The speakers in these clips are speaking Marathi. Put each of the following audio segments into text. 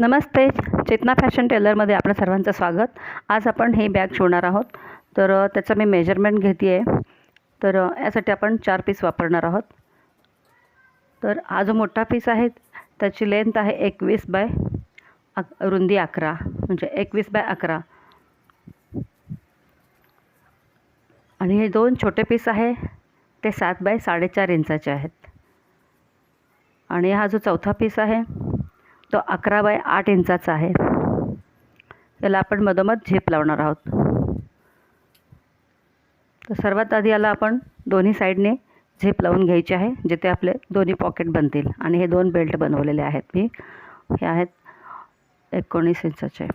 नमस्ते चेतना फॅशन टेलरमध्ये आपलं सर्वांचं स्वागत. आज आपण हे बॅग शिवणार आहोत. तर त्याचं मी मेजरमेंट घेते आहे तर यासाठी आपण चार पीस वापरणार आहोत. तर हा जो मोठा पीस आहे त्याची लेंथ आहे एकवीस बाय अक रुंदी अकरा. म्हणजे एकवीस बाय अकरा. आणि हे दोन छोटे पीस आहे ते सात बाय साडेचार इंचाचे आहेत. आणि हा जो चौथा पीस आहे तो अकरा बाय आठ इंचाचा आहे. याला आपण मधोमध झेप लावणार आहोत. तर सर्वात आधी याला आपण दोन्ही साईडने झेप लावून घ्यायची आहे जिथे आपले दोन्ही पॉकेट बनतील. आणि हे दोन बेल्ट बनवलेले आहेत. मी हे आहेत एकोणीस इंचाचे.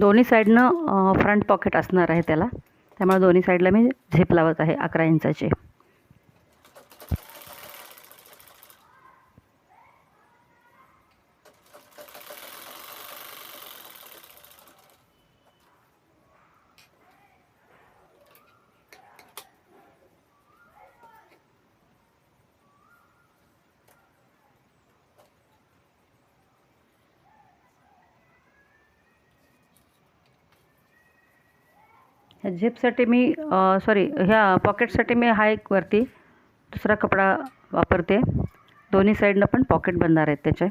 दोन्ही साईडनं फ्रंट पॉकेट असणार आहे त्याला. त्यामुळे दोन्ही साईडला मी झेप लावत आहे अकरा इंचाचे. ह्या झेपसाठी मी सॉरी ह्या पॉकेटसाठी मी हा एक वरती दुसरा कपडा वापरते. दोन्ही साईडनं पण पॉकेट बनणार आहेत त्याचे.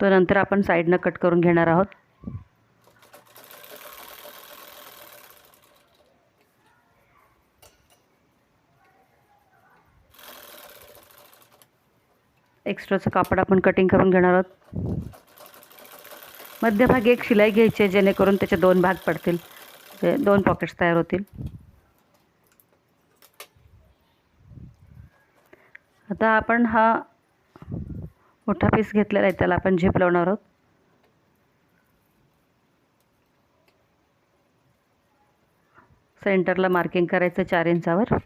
तो नंतर आपण साईडनं कट करून घेणार आहोत. एक्स्ट्राचं कापड आपण कटिंग करून घेणार आहोत. मध्यभागी एक शिलाई घ्यायची आहे जेणेकरून त्याचे दोन भाग पडतील. ते दोन पॉकेट्स तयार होतील. आता आपण हा मोठा पीस घेतलेला आहे त्याला आपण झेप लावणार आहोत. सेंटरला मार्किंग करायचं चार इंचावर.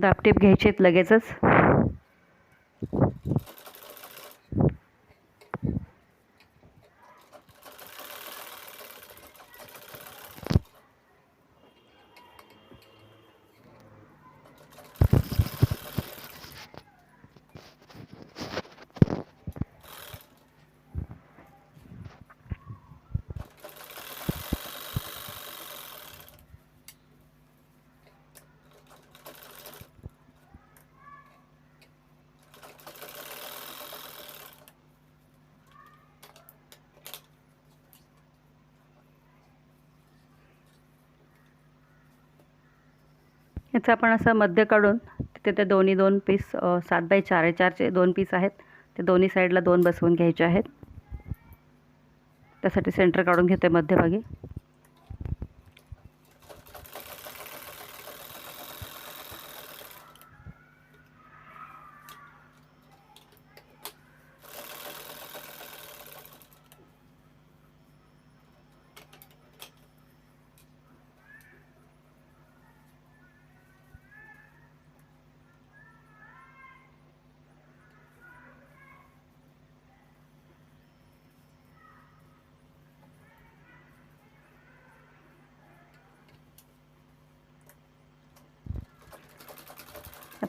दापटीप घ्यायचे आहेत लगेचच. याचं आपण असं मध्य काढून तिथे ते दोन्ही दोन पीस सात बाय चार चारचे दोन पीस आहेत. ते दोन्ही साईडला दोन बसवून घ्यायचे आहेत. त्यासाठी सेंटर काढून घेते मध्यभागी.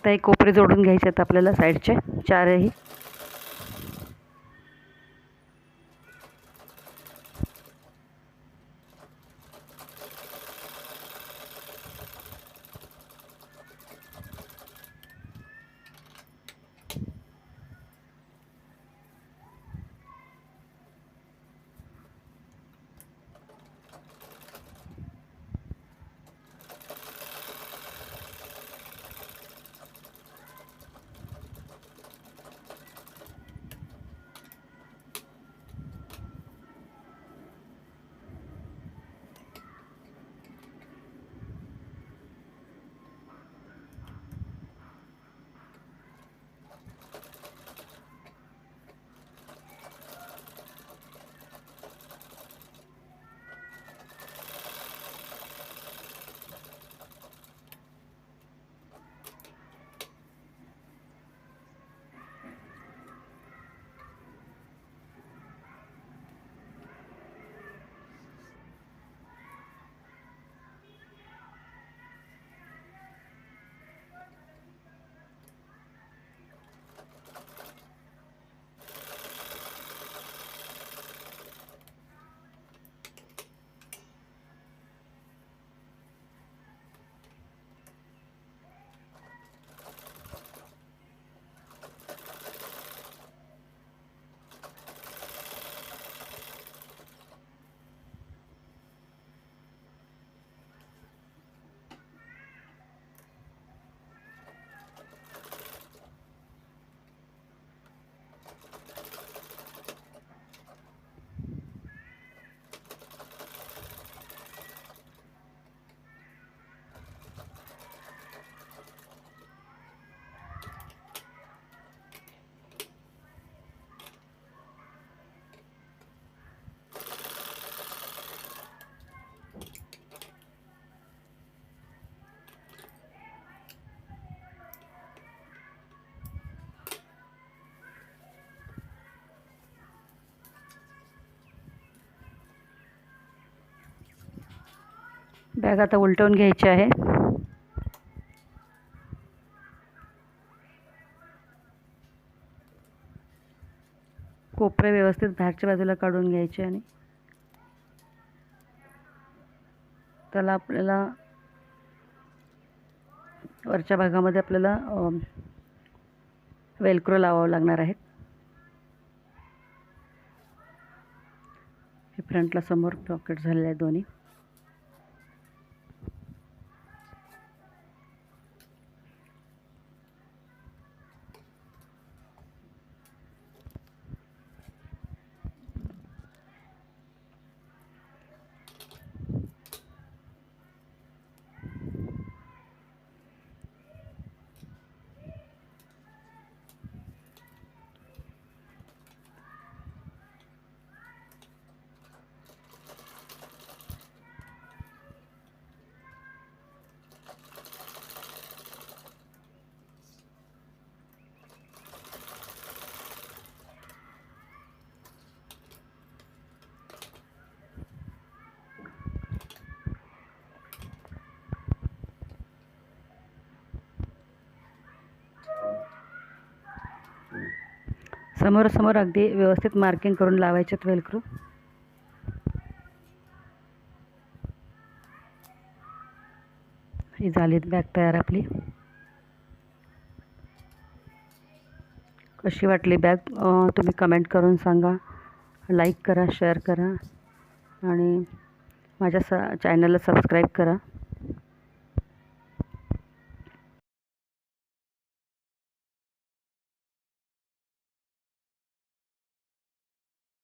आता एक कोपरे जोडून घ्यायचे आहेत आपल्याला साईडचे. चारही. बॅग आता उलटवून घ्यायची आहे. कोपरे व्यवस्थित बाहेरच्या बाजूला काढून घ्यायचे आणि त्याला आपल्याला वरच्या भागामध्ये आपल्याला वेलक्रो लावावं लागणार आहेत. हे फ्रंटला समोर पॉकेट झालेले आहे दोन्ही. समोरासमोर अगदी व्यवस्थित मार्किंग करून लावायच्यात वेलक्रू. ही झालीत बॅग तयार आपली. कशी वाटली बॅग? तुम्ही कमेंट करून सांगा. लाईक करा शेअर करा. आणि माझ्या स चॅनलला सबस्क्राईब करा.